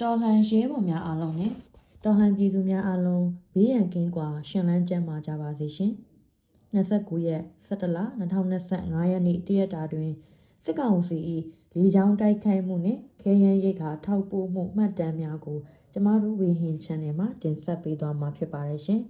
တော်လှန်ရဲဘော်များအားလုံးနဲ့တော်လှန်ပြည်သူများအားလုံးဘေးရန်ကင်းကွာရှင်လန်းကျန်းမာကြပါစေရှင်။29ရက်17လ2025ရက်နေ့တရက်တာတွင်စစ်ကောင်စီ၏လေကြောင်းတိုက်ခိုက်မှုနှင့်ခဲယမ်းရိတ်ခါထောက်ပို့မှုမှတ်တမ်းများကိုကျမတို့ဝေဟင် channel မှာတင်ဆက်ပေးသွားမှာဖြစ်ပါတယ်ရှင်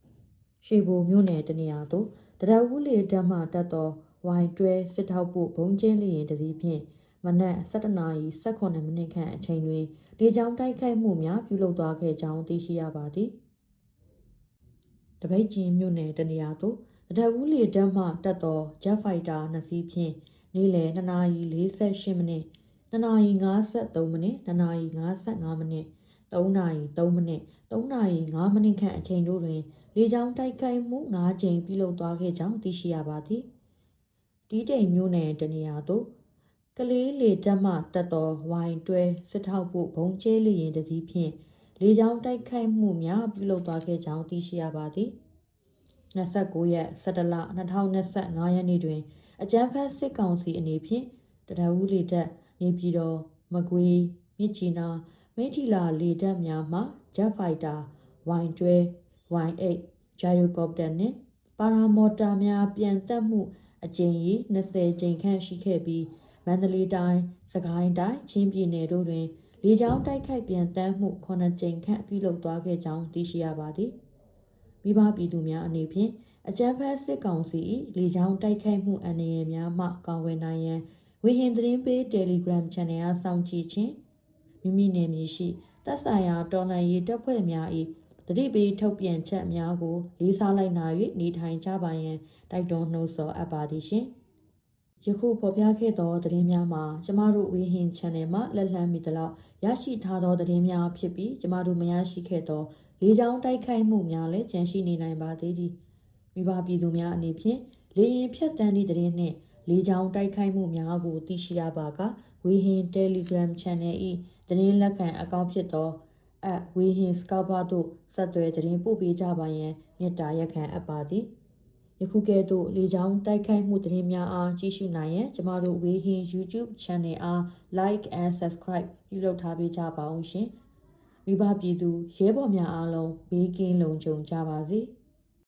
။ရွှေဘိုမြို့နယ်တနေရာသို့တရဝူးလေတက်မှတက်သောဝိုင်တွဲစစ်ထောက်ပို့ဘုံကျင်းလျင်တတိဖြင့် မနက်7:18မိနစ်ခန့်အချိန်တွင်လေကြောင်းတိုက်ခိုက်မှုများပြုလုပ်သွားခဲ့ကြောင်းသိရှိရပါသည်။တပိတ်ကျင်းမြို့နယ်တနေရာသို့တရဝူးလေတက်မှတက်သော Jet Fighter နှစ်စီးဖြင့်နေ့လယ်2:48မိနစ်2:53မိနစ်2:55မိနစ်3:03မိနစ်3:05မိနစ်ခန့်အချိန်တို့တွင် လေကြောင်းတိုက်ခိုက်မှု9ကြိမ်ပြုလုပ်သွားခဲ့ကြောင်းသိရှိရပါသည်။ဒီတိမ်မျိုးနယ်တနေရာသို့ ကလေးလေတက်မှတက်သောဝိုင်တွဲစစ်ထောက်ဖို့ဘုံကျဲလျင်တည်းဖြင့်လေကြောင်းတိုက်ခိုက်မှုများပြုလုပ်သွားခဲ့ကြောင်းသိရှိရပါသည်။29ရက်17လ2025ရက်နေ့တွင် အကြမ်းဖက်စစ်ကောင်စီအနေဖြင့်တရဝူးလေတက်နေပြည်တော်မကွေးမြစ်ချီနာမိထီလာလေတက်များမှ Jet Fighter ဝိုင်တွဲ Y8 Gyrocopter နှင့်ပါရာမော်တာများပြန်တက်မှုအကြိမ်ကြီး20ကြိမ်ခန့်ရှိခဲ့ပြီး မန္တလေးတိုင်း၊စကိုင်းတိုင်း၊ချင်းပြည်နယ်တို့တွင်လေကြောင်းတိုက်ခိုက်ပြန်တမ်းမှု9ကြိမ်ခန့်ပြုလုပ်သွားခဲ့ကြောင်းသိရှိရပါသည်။မိဘပြည်သူများအနေဖြင့်အကြမ်းဖက်စစ်ကောင်စီ၏လေကြောင်းတိုက်ခိုက်မှုအန္တရာယ်များမှကာကွယ်နိုင်ရန်ဝေဟင်သတင်းပေး Telegram Channel အားစောင့်ကြည့်ခြင်းမိမိနယ်မြေရှိတပ်ဆိုင်ရာတော်လှန်ရေးတပ်ဖွဲ့များ၏တတိပေးထုတ်ပြန်ချက်များကိုလေးစားလိုက်နာ၍နေထိုင်ကြပါရန်တိုက်တွန်းနှိုးဆော်အပ်ပါသည်ရှင်။ ယခုဖော်ပြခဲ့သောသတင်းများမှာကျမတို့ဝေဟင် channel မှာလက်လှမ်းမိသလောက်ရရှိထားသောသတင်းများဖြစ်ပြီးကျမတို့မရရှိခဲ့သောလေးချောင်းတိုက်ခိုက်မှုများလည်းကြန့်ရှိနေနိုင်ပါသေးသည်။မိဘပြည်သူများအနေဖြင့်လေရင်ဖြတ်တန်းသည့်သတင်းနှင့်လေချောင်းတိုက်ခိုက်မှုများကိုသိရှိရပါကဝေဟင် Telegram Channel ၏သတင်းလက်ခံအကောင့်ဖြစ်သောအဝေဟင်စကောက်ဘာတို့ဆက်သွယ်သတင်းပို့ပေးကြပါရန်မေတ္တာရက်ခံအပ်ပါသည်ယ ခုကဲ့သို့လေကြောင်းတိုက်ခိုက်မှုသတင်းများအားကြည့်ရှုနိုင်ရန်ကျမတို့ဝေဟင် YouTube Channel အား Like and Subscribe ပြုလုပ်ထားပေးကြပါအောင်ရှင်မိဘပြည်သူရဲဘော်များအားလုံးဘေးကင်းလုံခြုံကြပါစေ။